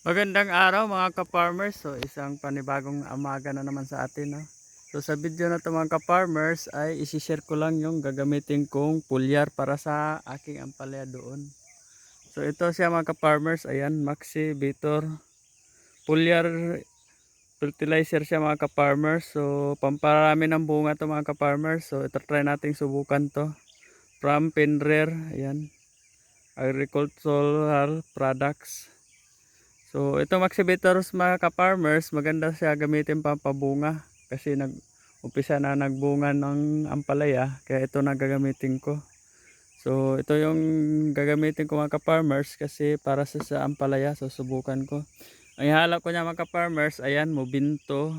Magandang araw mga ka-farmers. So isang panibagong amaga na naman sa atin. No? So sa video na to mga ka-farmers ay isishare ko lang yung gagamitin kong pulyar para sa aking ampalaya doon. So ito siya mga ka-farmers. Ayan, Maxi Vitor. Pulyar fertilizer siya mga ka-farmers. So pamparami ng bunga to mga ka-farmers. So ito try nating subukan to. From Penrare. Ayan. Agricultural Products. So ito Maxibators mga ka-farmers, maganda siya gamitin pampabunga kasi nag umpisa na nagbunga ng ampalaya kaya ito na gagamitin ko. So ito yung gagamitin ko mga ka-farmers kasi para sa, sa ampalaya so subukan ko. Ang ihala ko niya mga ka-farmers, ayan Mobinto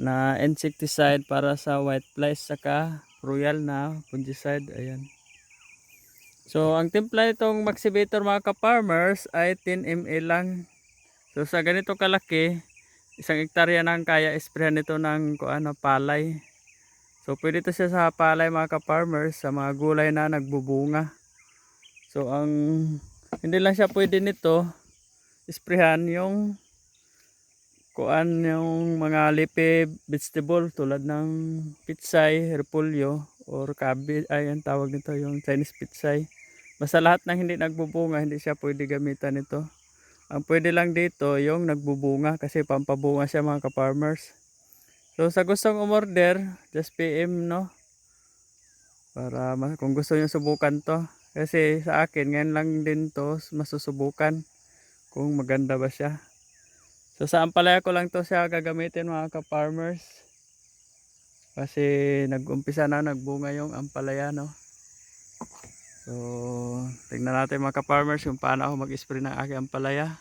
na insecticide para sa white flies saka royal na fungicide, ayan. So, ang timpla nitong Maxibator mga ka-farmers ay 10 ml lang. So, sa ganito kalaki, isang hektarya nang kaya isprayan nito ng ano, palay. So, pwede to siya sa palay mga ka-farmers, sa mga gulay na nagbubunga. So, ang hindi lang siya pwede nito, isprayan yung kuan yung mga leafy vegetable tulad ng pitsay, repolyo, or cabbage, ay ang tawag nito yung Chinese pitsay. Basta lahat ng hindi nagbubunga, hindi siya pwede gamitan nito. Ang pwede lang dito, yung nagbubunga kasi pampabunga siya mga ka-farmers. So sa gustong umorder, just PM no. Para ma- kung gusto niyo subukan to. Kasi sa akin, ngayon lang din to masusubukan kung maganda ba siya. So sa ampalaya ko lang to siya gagamitin mga ka-farmers. Kasi nag-umpisa na nagbunga yung ampalaya no. So, tingnan natin mga ka-farmers kung paano ako mag-spray ng aking ampalaya.